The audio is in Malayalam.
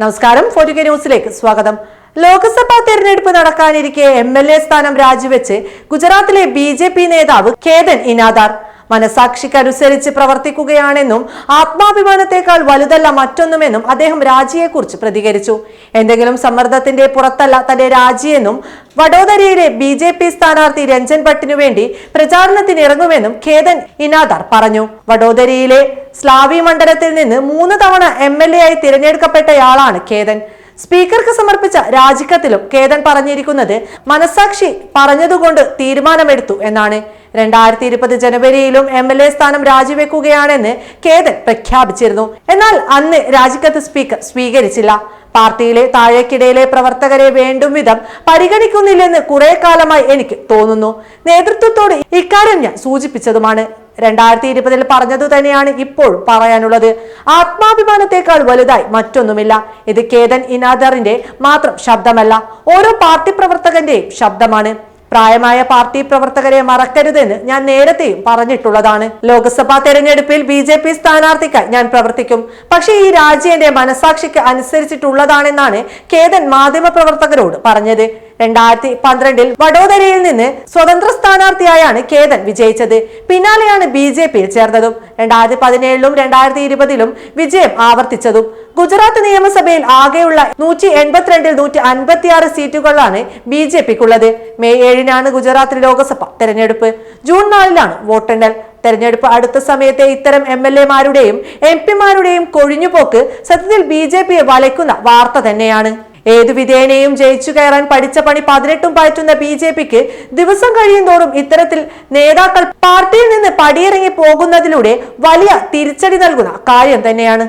നമസ്കാരം. ഫോർട്ടുകെ ന്യൂസിലേക്ക് സ്വാഗതം. ലോക്സഭാ തെരഞ്ഞെടുപ്പ് നടക്കാനിരിക്കെ എം എൽ എ സ്ഥാനം രാജിവെച്ച് ഗുജറാത്തിലെ ബി ജെ പി നേതാവ് കേതൻ ഇനാദാർ. മനസാക്ഷിക്കനുസരിച്ച് പ്രവർത്തിക്കുകയാണെന്നും ആത്മാഭിമാനത്തെക്കാൾ വലുതല്ല മറ്റൊന്നുമെന്നും അദ്ദേഹം രാജിയെക്കുറിച്ച് പ്രതികരിച്ചു. എന്തെങ്കിലും സമ്മർദ്ദത്തിന്റെ പുറത്തല്ല തന്റെ രാജിയെന്നും വഡോദരയിലെ ബി ജെ പി സ്ഥാനാർത്ഥി രഞ്ജൻ ഭട്ടിനു വേണ്ടി പ്രചാരണത്തിന് ഇറങ്ങുമെന്നും ഖേദൻ ഇനാദാർ പറഞ്ഞു. വഡോദരയിലെ സ്ലാവി മണ്ഡലത്തിൽ നിന്ന് മൂന്ന് തവണ എം എൽ എ ആയി തിരഞ്ഞെടുക്കപ്പെട്ടയാളാണ് ഖേദൻ. സ്പീക്കർക്ക് സമർപ്പിച്ച രാജിക്കത്തിലും കേതൻ പറഞ്ഞിരിക്കുന്നത് മനസാക്ഷി പറഞ്ഞതുകൊണ്ട് തീരുമാനമെടുത്തു എന്നാണ്. രണ്ടായിരത്തി ഇരുപത് ജനുവരിയിലും എം എൽ എ സ്ഥാനം രാജിവെക്കുകയാണെന്ന് കേതൻ പ്രഖ്യാപിച്ചിരുന്നു. എന്നാൽ അന്ന് രാജിക്കത്ത് സ്പീക്കർ സ്വീകരിച്ചില്ല. പാർട്ടിയിലെ താഴേക്കിടയിലെ പ്രവർത്തകരെ വേണ്ടും വിധം പരിഗണിക്കുന്നില്ലെന്ന് കുറെ കാലമായി എനിക്ക് തോന്നുന്നു. നേതൃത്വത്തോട് ഇക്കാര്യം ഞാൻ സൂചിപ്പിച്ചതുമാണ്. രണ്ടായിരത്തി ഇരുപതിൽ പറഞ്ഞതു തന്നെയാണ് ഇപ്പോൾ പറയാനുള്ളത്. ആത്മാഭിമാനത്തെക്കാൾ വലുതായി മറ്റൊന്നുമില്ല. ഇത് കേതൻ ഇനാദറിന്റെ മാത്രം ശബ്ദമല്ല ഓരോ പാർട്ടി പ്രവർത്തകന്റെയും ശബ്ദമാണ്. പ്രായമായ പാർട്ടി പ്രവർത്തകരെ മറക്കരുതെന്ന് ഞാൻ നേരത്തെയും പറഞ്ഞിട്ടുള്ളതാണ്. ലോക്സഭാ തെരഞ്ഞെടുപ്പിൽ ബി ജെ പി സ്ഥാനാർത്ഥിക്കായി ഞാൻ പ്രവർത്തിക്കും. പക്ഷേ ഈ രാജ്യം മനസാക്ഷിക്ക് അനുസരിച്ചിട്ടുള്ളതാണെന്നാണ് കേതൻ മാധ്യമ പ്രവർത്തകരോട് പറഞ്ഞത്. രണ്ടായിരത്തി പന്ത്രണ്ടിൽ വഡോദരയിൽ നിന്ന് സ്വതന്ത്ര സ്ഥാനാർത്ഥിയായാണ് കേതൻ വിജയിച്ചത്. പിന്നാലെയാണ് ബി ജെ പിയിൽ ചേർന്നതും. രണ്ടായിരത്തി പതിനേഴിലും രണ്ടായിരത്തി ഇരുപതിലും വിജയം ആവർത്തിച്ചതും. ഗുജറാത്ത് നിയമസഭയിൽ ആകെയുള്ള നൂറ്റി എൺപത്തിരണ്ടിൽ നൂറ്റി അൻപത്തിയാറ് സീറ്റുകളാണ് ബി ജെ പിക്കുള്ളത്. മെയ് ഏഴിനാണ് ഗുജറാത്ത് ലോക്സഭ തെരഞ്ഞെടുപ്പ്. ജൂൺ നാലിലാണ് വോട്ടെണ്ണൽ. തെരഞ്ഞെടുപ്പ് അടുത്ത സമയത്തെ ഇത്തരം എം എൽ എമാരുടെയും എം പിമാരുടെയും കൊഴിഞ്ഞുപോക്ക് സത്യത്തിൽ ബി ജെ പിയെ വലയ്ക്കുന്ന വാർത്ത തന്നെയാണ്. ഏതു വിധേനയും ജയിച്ചു കയറാൻ പഠിച്ച പണി പതിനെട്ടും പയറ്റുന്ന ബി ജെ പിക്ക് ദിവസം കഴിയും തോറും ഇത്തരത്തിൽ നേതാക്കൾ പാർട്ടിയിൽ നിന്ന് പടിയിറങ്ങി പോകുന്നതിലൂടെ വലിയ തിരിച്ചടി നൽകുന്ന കാര്യം തന്നെയാണ്.